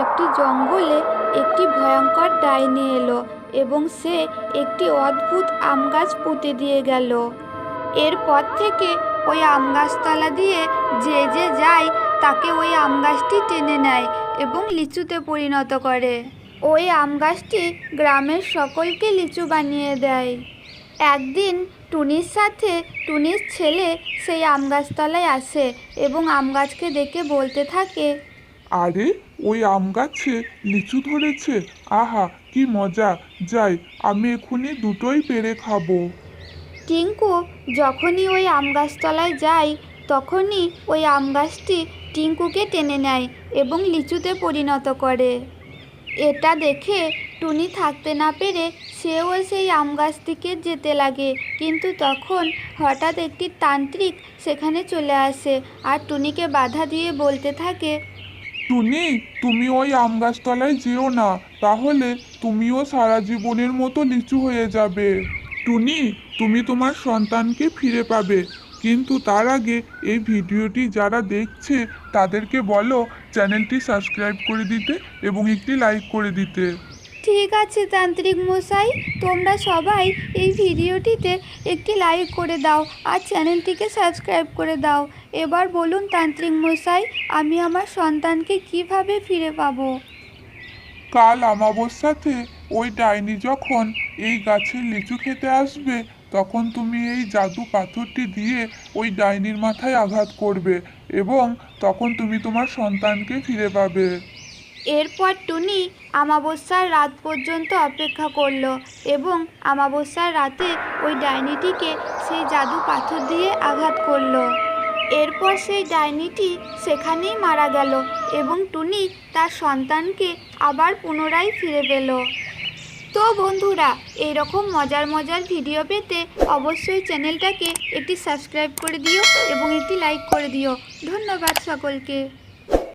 একটি জঙ্গলে একটি ভয়ঙ্কর ডাইনি এলো এবং সে একটি অদ্ভুত আম গাছ পুঁতে দিয়ে গেল। এরপর থেকে ওই আম গাছতলা দিয়ে যে যে যায়, তাকে ওই আম গাছটি টেনে নেয় এবং লিচুতে পরিণত করে। ওই আম গাছটি গ্রামের সকলকে লিচু বানিয়ে দেয়। একদিন টুনির সাথে টুনির ছেলে সেই আম গাছতলায় আসে এবং আম গাছকে দেখে বলতে থাকে আরে, ওই আম গাছে লিচু ধরেছে। আহা, কি মজা। যাই, আমি এক্ষুনি দুটোই পেরে খাব। টিঙ্কু, যখনই ওই আম গাছতলায় যায় তখনই ওই আম গাছটি টিঙ্কুকে টেনে নেয় এবং লিচুতে পরিণত করে। এটা দেখে টুনি থাকতে না পেরে সেও সেই আম গাছ থেকে যেতে লাগে। কিন্তু তখন হঠাৎ একটি তান্ত্রিক সেখানে চলে আসে আর টুনিকে বাধা দিয়ে বলতে থাকে টুনি, তুমি ওই আম গাছতলায় যেও না, তাহলে তুমিও সারা জীবনের মতো লিচু হয়ে যাবে। টুনি, তুমি তোমার সন্তানকে ফিরে পাবে, কিন্তু তার আগে এই ভিডিওটি যারা দেখছে, তাদেরকে বলো চ্যানেলটি সাবস্ক্রাইব করে দিতে এবং একটি লাইক করে দিতে। ঠিক আছে, তান্ত্রিক মশাই। তোমরা সবাই এই ভিডিওটিতে একটি লাইক করে দাও আর চ্যানেলটিকে সাবস্ক্রাইব করে দাও। এবার বলুন, তান্ত্রিক মশাই, আমি আমার সন্তানকে কীভাবে ফিরে পাবো? কাল আমাবস্যাতে ওই ডাইনি যখন এই গাছের লিচু খেতে আসবে, তখন তুমি এই জাদু পাথরটি দিয়ে ওই ডাইনির মাথায় আঘাত করবে এবং তখন তুমি তোমার সন্তানকে ফিরে পাবে। এরপর টুনি আমাবস্যার রাত পর্যন্ত অপেক্ষা করল এবং আমাবস্যার রাতে ওই ডাইনিটিকে সেই জাদু পাথর দিয়ে আঘাত করল। এরপর সেই ডাইনিটি সেখানেই মারা গেল এবং টুনি তার সন্তানকে আবার পুনরায় ফিরে পেল। তো বন্ধুরা, এইরকম মজার মজার ভিডিও পেতে অবশ্যই চ্যানেলটাকে একটি সাবস্ক্রাইব করে দিও এবং একটি লাইক করে দিও। ধন্যবাদ সকলকে।